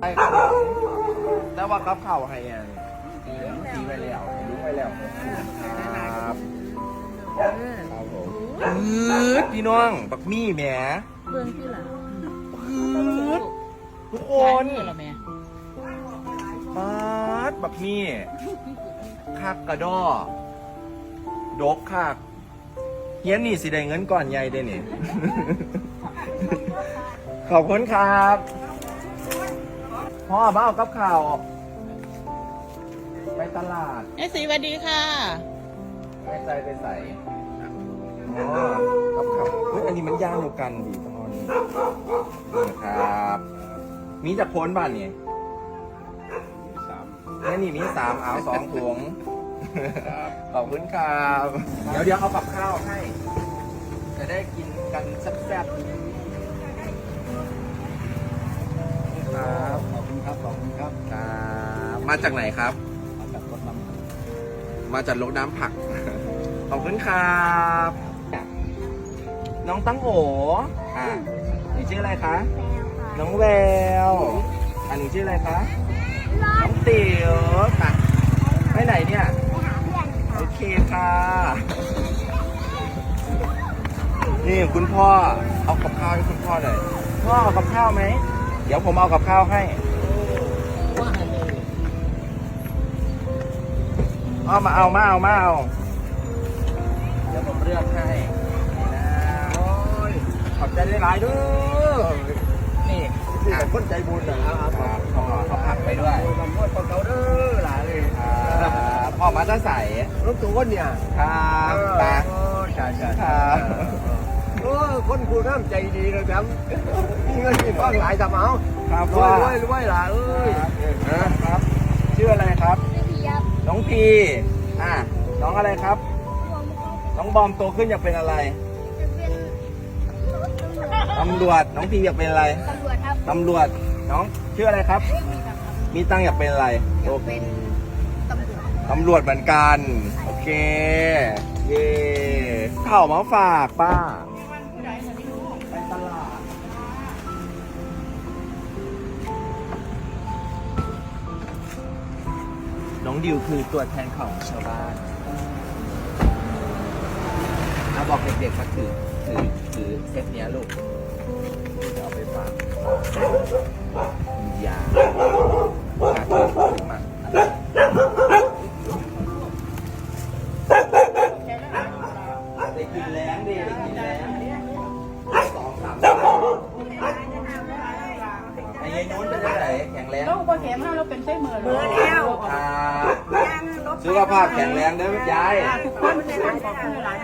ไปครับแต่ว่ากับข้าวให้อันเออรู้สีไปแล้วรู้ไปแล้วครับครับผมปื๊ดพี่น้องบักมี่แหมเบื้องที่หลังปื๊ดทุกคนนี่เหรอแม่ป๊าดบักมี่คักกระดอดกคักเฮียนนี่สิได้เงินก่อนใหญ่เด้นี่ขอบคุณครับ พ่อบ้ากับข่าว ไปตลาดเอสีสวัสดีค่ะ ไปใส่ไปใส่อ๋อกับข่าวเฮ้ยอันนี้มันย่างเดียวกันดิตอนนี้ครับ มีจากโพ้นบ้านนี่แม่นี่มีสามเอาสองถุงขอบคุณครับเดี๋ยวเดี๋ยวเอากับข้าวให้ จะได้กินกันแซ่บๆครับขอบ คุณครับขอบคุณครับครับมาจากไหนครับ มาจากรถน้ำมาจากลกน้ำผัก ขอบคุณครับ น้องตั้งโออะนี่ชื่ออะไรคะ น้องแววอันนี้ชื่ออะไรคะ น้องติ๋วค่ะไปไหนเนี่ย โอเคค่ะ นี่คุณพ่อเอากับข้าวให้คุณพ่อหน่อย พ่อเอากับข้าวไหม เดี๋ยวผมเอากับข้าวให้ เอามาเอามาเอามาเอาเดี๋ยวผมเลือกให้นี่นะโอ้ยขอบใจหลายๆเด้วยนี่นี่อะเป็นคนใจบุญนะคครัรับบพ่อเอาผักไปด้วยโอ้ยมันนวดคนเขาเด้อหลายเลยอ่าพ่อมาจะใส่รถตัวเนี่ยครับตาโอ้ใช่ใช่ครับโอ้คนกูน้ำใจดีเลยครับมีเงินมีทองหลายสมเอาครับรวยว่ารวยรวยหล่ะเอ้ย พีอะน้องอะไรครับ น้องบอมโตขึ้นอยากเป็นอะไรตำรวจน้องพีอยากเป็นอะไรตำรวจครับตำรวจน้องชื่ออะไรครับ มีตังค์อยากเป็นอะไรโตเป็นตำรวจตำรวจเหมือนกัน โอเค เย่ข่าวมาฝากป้า น้องดิวคือตัวแทนของชาวบ้านเอาบอกเด็กๆมาถือถือถือเซตเนี้ยลูกเดี๋ยวเอาไปฝากมียามาถือถือมาได้กินแรงดิได้กินแรงสองสามไอ้ยัยนู้นเป็นยังไงแข็งแรงเราพอเข็มห้าเราเป็นไส้มือมือแล้ว อ่าสุขภาพแข็งแรงเด้อยายทุกคนเป็นคนขอบคุณหลาย